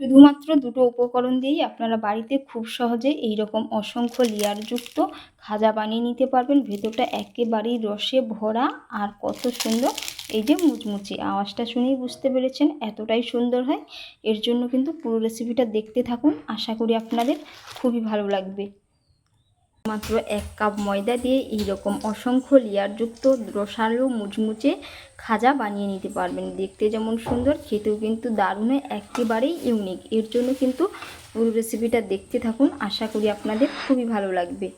শুধুমাত্র দুটো উপকরণ দিয়েই আপনারা বাড়িতে খুব সহজে এই রকম অসংখ্য লেয়ারযুক্ত খাজা বানিয়ে নিতে পারবেন। ভেতরটা একেবারেই রসে ভরা আর কত সুন্দর। এই যে মুচমুচি আওয়াজটা শুনেই বুঝতে পেরেছেন এতটাই সুন্দর হয়। এর জন্য কিন্তু পুরো রেসিপিটা দেখতে থাকুন। আশা করি আপনাদের খুবই ভালো লাগবে। মাত্র এক কাপ ময়দা দিয়ে এইরকম অসংখ্য লেয়ারযুক্ত রসালো মুচমুচে খাজা বানিয়ে নিতে পারবেন। দেখতে যেমন সুন্দর, খেতেও কিন্তু দারুণ, একেবারেই ইউনিক। এর জন্য কিন্তু পুরো রেসিপিটা দেখতে থাকুন, আশা করি আপনাদের খুবই ভালো লাগবে।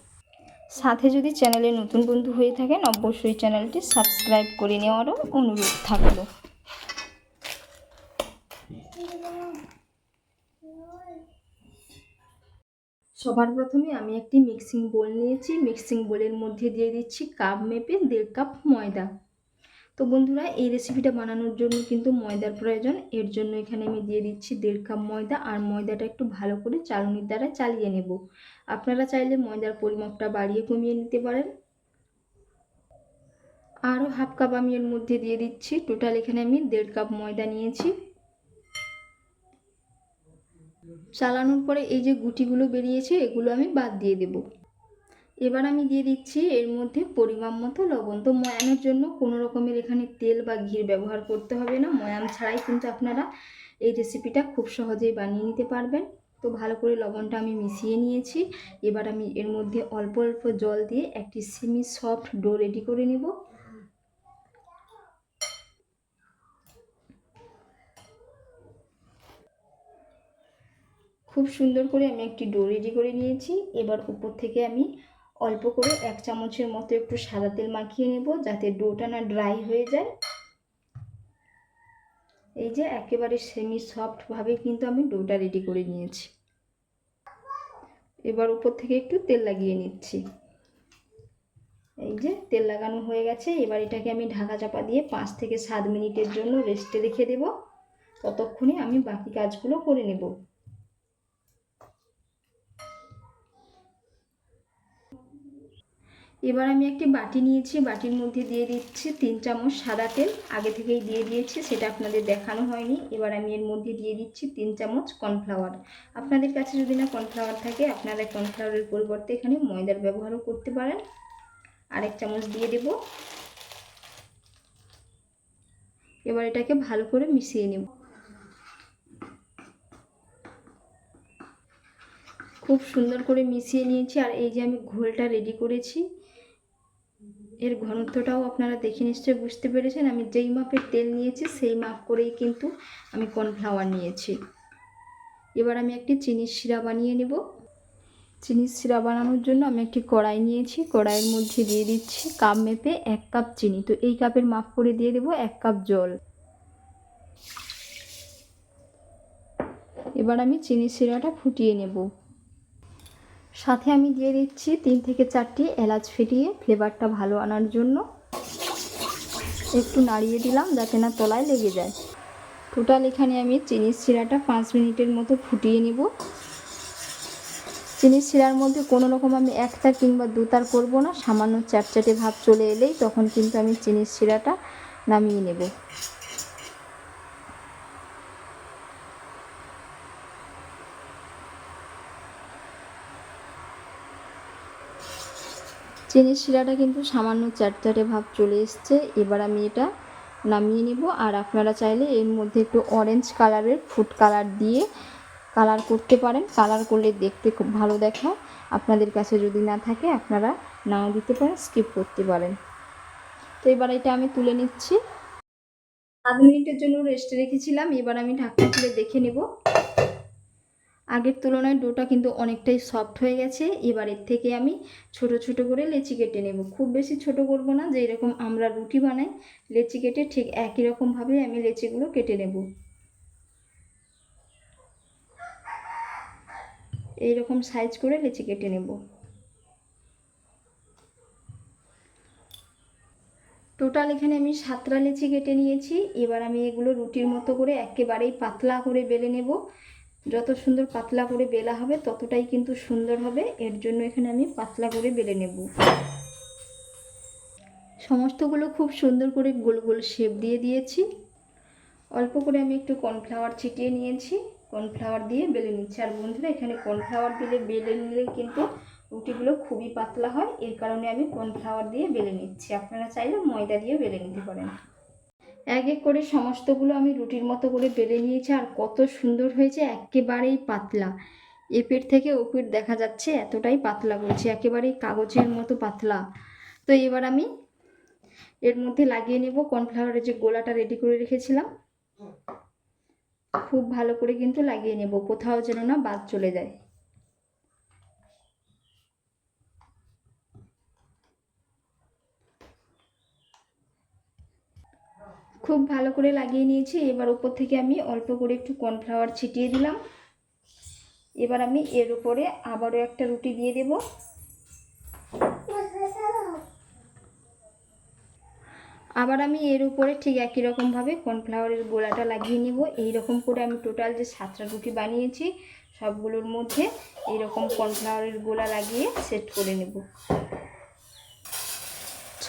সাথে যদি চ্যানেলে নতুন বন্ধু হয়ে থাকেন, অবশ্যই চ্যানেলটি সাবস্ক্রাইব করে নেওয়ারও অনুরোধ থাকল। সবার প্রথমে আমি একটি মিক্সিং বোল নিয়েছি। মিক্সিং বোলের মধ্যে দিয়ে দিচ্ছি কাপ মেপে দেড় কাপ ময়দা। তো বন্ধুরা, এই রেসিপিটা বানানোর জন্য কিন্তু ময়দার প্রয়োজন। এর জন্য এখানে আমি দিয়ে দিচ্ছি দেড় কাপ ময়দা আর ময়দাটা একটু ভালো করে চালনির দ্বারা চালিয়ে নেব। আপনারা চাইলে ময়দার পরিমাপটা বাড়িয়ে কমিয়ে নিতে পারেন। আরও হাফ কাপ আমি এর মধ্যে দিয়ে দিচ্ছি। টোটাল এখানে আমি দেড় কাপ ময়দা নিয়েছি। চালানোর পরে এই যে গুটিগুলো বেরিয়েছে, এগুলো আমি বাদ দিয়ে দেব। এবার আমি দিয়ে দিচ্ছি এর মধ্যে পরিমাণ মতো লবণ। তো ময়ামের জন্য কোনো রকমের এখানে তেল বা ঘির ব্যবহার করতে হবে না। ময়াম ছাড়াই কিন্তু আপনারা এই রেসিপিটা খুব সহজেই বানিয়ে নিতে পারবেন। তো ভালো করে লবণটা আমি মিশিয়ে নিয়েছি। এবার আমি এর মধ্যে অল্প অল্প জল দিয়ে একটি সেমি সফট ডো রেডি করে নেব। খুব সুন্দর করে আমি একটি ডো রেডি করে নিয়েছি। এবার উপর থেকে আমি অল্প করে এক চামচের মতো একটু সাদা তেল মাখিয়ে নেব যাতে ডোটা না ড্রাই হয়ে যায়। এই যে একেবারে সেমি সফটভাবে কিন্তু আমি ডোটা রেডি করে নিয়েছি। এবার উপর থেকে একটু তেল লাগিয়ে নিচ্ছি। এই যে তেল লাগানো হয়ে গেছে, এবার এটাকে আমি ঢাকা চাপা দিয়ে পাঁচ থেকে সাত মিনিটের জন্য রেস্টে রেখে দেব। ততক্ষণে আমি বাকি কাজগুলো করে নেব। এবার আমি একটি বাটি নিয়েছি, বাটির মধ্যে দিয়ে দিচ্ছি তিন চামচ সাদা তেল, আগে থেকেই দিয়ে দিয়েছি, সেটা আপনাদের দেখানো হয়নি। এবার আমি এর মধ্যে দিয়ে দিচ্ছি তিন চামচ কর্নফ্লাওয়ার। আপনাদের কাছে যদি না কর্নফ্লাওয়ার থাকে, আপনারা কর্নফ্লাওয়ারের পরিবর্তে এখানে ময়দার ব্যবহারও করতে পারেন। আরেক চামচ দিয়ে দেব। এবার এটাকে ভালো করে মিশিয়ে নেব। খুব সুন্দর করে মিশিয়ে নিয়েছি, আর এই যে আমি ঘোলটা রেডি করেছি এর ঘনত্বটাও আপনারা দেখে নিশ্চয়ই বুঝতে পেরেছেন। আমি যেই মাপের তেল নিয়েছি, সেই মাপ করেই কিন্তু আমি কর্নফ্লাওয়ার নিয়েছি। এবার আমি একটি চিনির শিরা বানিয়ে নেব। চিনির শিরা বানানোর জন্য আমি একটি কড়াই নিয়েছি। কড়াইয়ের মধ্যে দিয়ে দিচ্ছি কাপ মেপে এক কাপ চিনি। তো এই কাপের মাপ করে দিয়ে দেবো এক কাপ জল। এবার আমি চিনির শিরাটা ফুটিয়ে নেব। সাথে আমি দিয়ে দিচ্ছি তিন থেকে চারটি এলাচ ফেটিয়ে ফ্লেভারটা ভালো আনার জন্য। একটু নাড়িয়ে দিলাম যাতে না তলায় লেগে যায়। টোটাল এখানে আমি চিনির শিরাটা পাঁচ মিনিটের মতো ফুটিয়ে নিব। চিনির শিরার মধ্যে কোনো রকম আমি একতার কিংবা দুতার করব না, সামান্য চ্যাটচ্যাটে ভাব চলে এলেই তখন কিন্তু আমি চিনির শিরাটা নামিয়ে নেব। চিনির শিরাটা কিন্তু সামান্য চ্যাটচ্যাটে ভাব চলে এসছে। এবার আমি এটা নামিয়ে নিব। আর আপনারা চাইলে এর মধ্যে একটু অরেঞ্জ কালারের ফুড কালার দিয়ে কালার করতে পারেন। কালার করলে দেখতে খুব ভালো দেখায়। আপনাদের কাছে যদি না থাকে, আপনারা নাও দিতে পারেন স্কিপ করতে পারেন। তো এবার এটা আমি তুলে নিচ্ছি। আধ মিনিটের জন্য রেস্টে রেখেছিলাম। এবার আমি ঢাকনা খুলে দেখে নেব। আগের তুলনায় ডোটা কিন্তু অনেকটাই সফট হয়ে গেছে। এবার এর থেকে আমি ছোট ছোট করে লেচি কেটে নেব। খুব বেশি ছোট করব না যেই রকম আমরা রুটি বানাই, লেচি কেটে ঠিক একই রকমভাবে আমি লেচিগুলো কেটে নেব। এই রকম সাইজ করে লেচি কেটে নেব। টোটাল এখানে আমি সাতটা লেচি কেটে নিয়েছি। এবার আমি এগুলো রুটির মতো করে একেবারেই পাতলা করে বেলে নেব। যত সুন্দর পাতলা করে বেলা হবে, ততটাই কিন্তু সুন্দর হবে। এর জন্য এখানে আমি পাতলা করে বেলে নেব। সমস্তগুলো খুব সুন্দর করে গোল গোল শেপ দিয়ে দিয়েছি। অল্প করে আমি একটু কর্নফ্লাওয়ার ছিটিয়ে নিয়েছি। কর্নফ্লাওয়ার দিয়ে বেলে নিচ্ছি। আর বন্ধুরা, এখানে কর্নফ্লাওয়ার দিলে বেলে নিলে কিন্তু রুটিগুলো খুবই পাতলা হয়। এর কারণে আমি কর্নফ্লাওয়ার দিয়ে বেলে নিচ্ছি। আপনারা চাইলে ময়দা দিয়ে বেলে নিতে পারেন। এক এক করে সমস্তগুলো আমি রুটির মতো করে বেলে নিয়েছি আর কত সুন্দর হয়েছে, একেবারেই পাতলা। এপের থেকে ওপের দেখা যাচ্ছে এতটাই পাতলা বলছি একেবারেই কাগজের মতো পাতলা। তো এবার আমি এর মধ্যে লাগিয়ে নেব কর্নফ্লাওয়ারের যে গোলাটা রেডি করে রেখেছিলাম, খুব ভালো করে কিন্তু লাগিয়ে নেব, কোথাও যেন না বাদ চলে যায়। খুব ভালো করে লাগিয়ে নিয়েছি। এবার উপর থেকে আমি অল্প করে একটু কর্নফ্লাওয়ার ছিটিয়ে দিলাম। এবার আমি এর উপরে আবারও একটা রুটি দিয়ে দেব। আবার আমি এর উপরে ঠিক একই রকমভাবে কর্নফ্লাওয়ারের গোলাটা লাগিয়ে নেব। রকম করে আমি টোটাল যে সাতটা রুটি বানিয়েছি, সবগুলোর মধ্যে এইরকম কর্নফ্লাওয়ারের গোলা লাগিয়ে সেট করে নেব।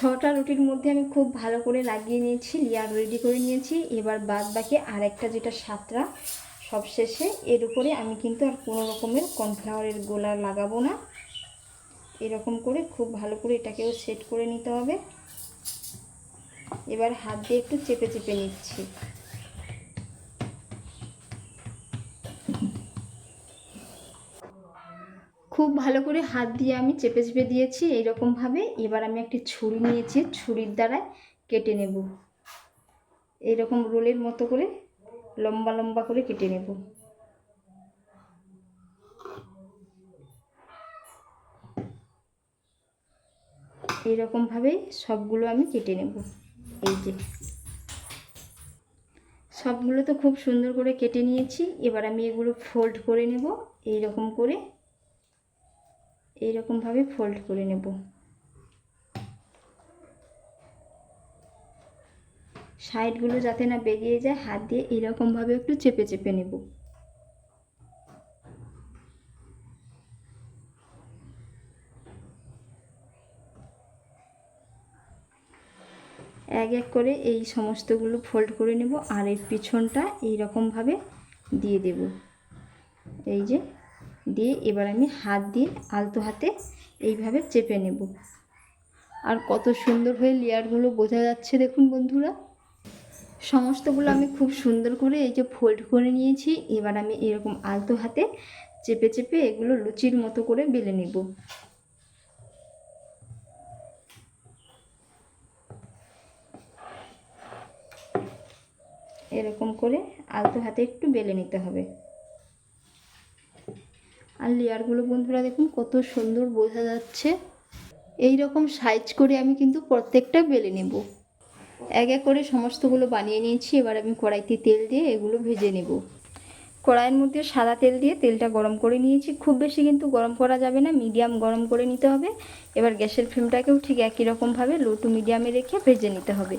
ছটা রুটির মধ্যে আমি খুব ভালো করে লাগিয়ে নিয়েছি লেয়ার রেডি করে নিয়েছি। এবার বাদ বাকি আর একটা যেটা সাতটা, সব শেষে এর উপরে আমি কিন্তু আর কোনো রকমের কর্নফ্লাওয়ারের গোলা লাগাবো না। এরকম করে খুব ভালো করে এটাকেও সেট করে নিতে হবে। এবার হাত দিয়ে একটু চেপে চেপে নিচ্ছি। খুব ভালো করে হাত দিয়ে আমি চেপে চেপে দিয়েছি এইরকমভাবে। এবার আমি একটি ছুরি নিয়েছি, ছুরির দ্বারায় কেটে নেব। এইরকম রোলের মতো করে, লম্বা লম্বা করে কেটে নেব। এইরকমভাবে সবগুলো আমি কেটে নেব। এই যে, সবগুলো তো খুব সুন্দর করে কেটে নিয়েছি। এবার আমি এগুলো ফোল্ড করে নেব এই রকম করে। এইরকমভাবে ফোল্ড করে নেব। সাইডগুলো যাতে না বেরিয়ে যায়, হাত দিয়ে এইরকমভাবে একটু চেপে চেপে নেব। এক এক করে এই সমস্তগুলো ফোল্ড করে নেব আর এর পিছনটা এইরকমভাবে দিয়ে দেব। এই যে দিয়ে এবার আমি হাত দিয়ে আলতো হাতে এইভাবে চেপে নেব। আর কত সুন্দর হয়ে লেয়ারগুলো বোঝা যাচ্ছে দেখুন বন্ধুরা। সমস্তগুলো আমি খুব সুন্দর করে এই যে ফোল্ড করে নিয়েছি। এবার আমি এরকম আলতো হাতে চেপে চেপে এগুলো লুচির মতো করে বেলে নেব। এরকম করে আলতো হাতে একটু বেলে নিতে হবে। আর লেয়ারগুলো বন্ধুরা দেখুন কত সুন্দর বোঝা যাচ্ছে। এই রকম সাইজ করে আমি কিন্তু প্রত্যেকটা বেলে নেব। এক এক করে সমস্তগুলো বানিয়ে নিয়েছি, এবার আমি কড়াইতে তেল দিয়ে এগুলো ভেজে নেব। কড়াইয়ের মধ্যে সাদা তেল দিয়ে তেলটা গরম করে নিয়েছি। খুব বেশি কিন্তু গরম করা যাবে না, মিডিয়াম গরম করে নিতে হবে। এবার গ্যাসের ফ্লেমটাকেও ঠিক একই রকমভাবে লো টু মিডিয়ামে রেখে ভেজে নিতে হবে।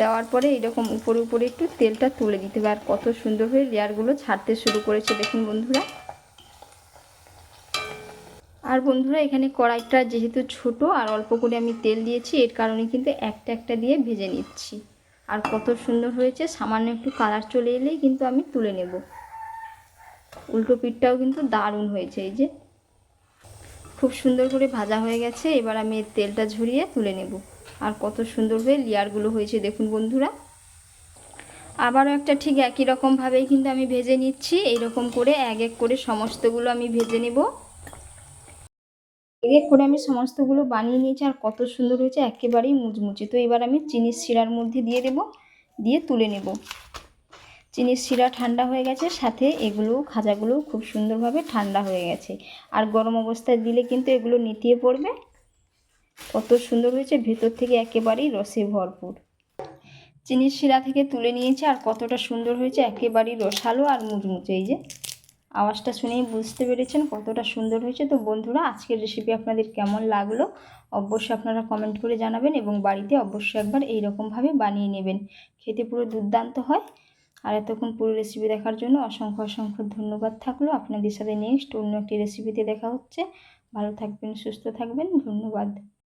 দেওয়ার পরে এরকম উপরে উপরে একটু তেলটা তুলে দিতে হবে। আর কত সুন্দর হয়ে লেয়ারগুলো ছাড়তে শুরু করেছে, দেখুন বন্ধুরা। আর বন্ধুরা, এখানে কড়াইটা যেহেতু ছোট আর অল্প করে আমি তেল দিয়েছি, এর কারণে কিন্তু একটা একটা দিয়ে ভেজে নিচ্ছি। আর কত সুন্দর হয়েছে, সামান্য একটু কালার চলে এলেই কিন্তু আমি তুলে নেব। উল্টো পিঠটাও কিন্তু দারুণ হয়েছে, এই যে। খুব সুন্দর করে ভাজা হয়ে গেছে, এবার আমি তেলটা ঝরিয়ে তুলে নেব। আর কত সুন্দর হয়ে লেয়ারগুলো হয়েছে, দেখুন বন্ধুরা। আবারও একটা ঠিক একই রকমভাবেই কিন্তু আমি ভেজে নিচ্ছি। এইরকম করে এক এক করে সমস্তগুলো আমি ভেজে নেব। এক এক করে আমি সমস্তগুলো বানিয়ে নিয়েছি আর কত সুন্দর হয়েছে, একেবারেই মুচমুচে। তো এবার আমি চিনির শিরার মধ্যে দিয়ে দেব, দিয়ে তুলে নেব। চিনির শিরা ঠান্ডা হয়ে গেছে, সাথে এগুলো খাজাগুলো খুব সুন্দরভাবে ঠান্ডা হয়ে গেছে। আর গরম অবস্থায় দিলে কিন্তু এগুলো নিতিয়ে পড়বে। কত সুন্দর হয়েছে, ভেতর থেকে একেবারেই রসে ভরপুর। চিনির শিরা থেকে তুলে নিয়েছে আর কতটা সুন্দর হয়েছে, একেবারেই রসালো আর মুচমুচে। এই যে, আওয়াজটা শুনেই বুঝতে পেরেছেন কতটা সুন্দর হয়েছে। তো বন্ধুরা, আজকের রেসিপি আপনাদের কেমন লাগল অবশ্যই আপনারা কমেন্ট করে জানাবেন এবং বাড়িতে অবশ্যই একবার এই রকমভাবে বানিয়ে নেবেন। খেতে পুরো দুর্দান্ত হয়। আর এতক্ষণ পুরো রেসিপি দেখার জন্য অসংখ্য অসংখ্য ধন্যবাদ থাকল। আপনাদের সাথে নেক্সট অন্য একটি রেসিপিতে দেখা হচ্ছে। ভালো থাকবেন, সুস্থ থাকবেন, ধন্যবাদ।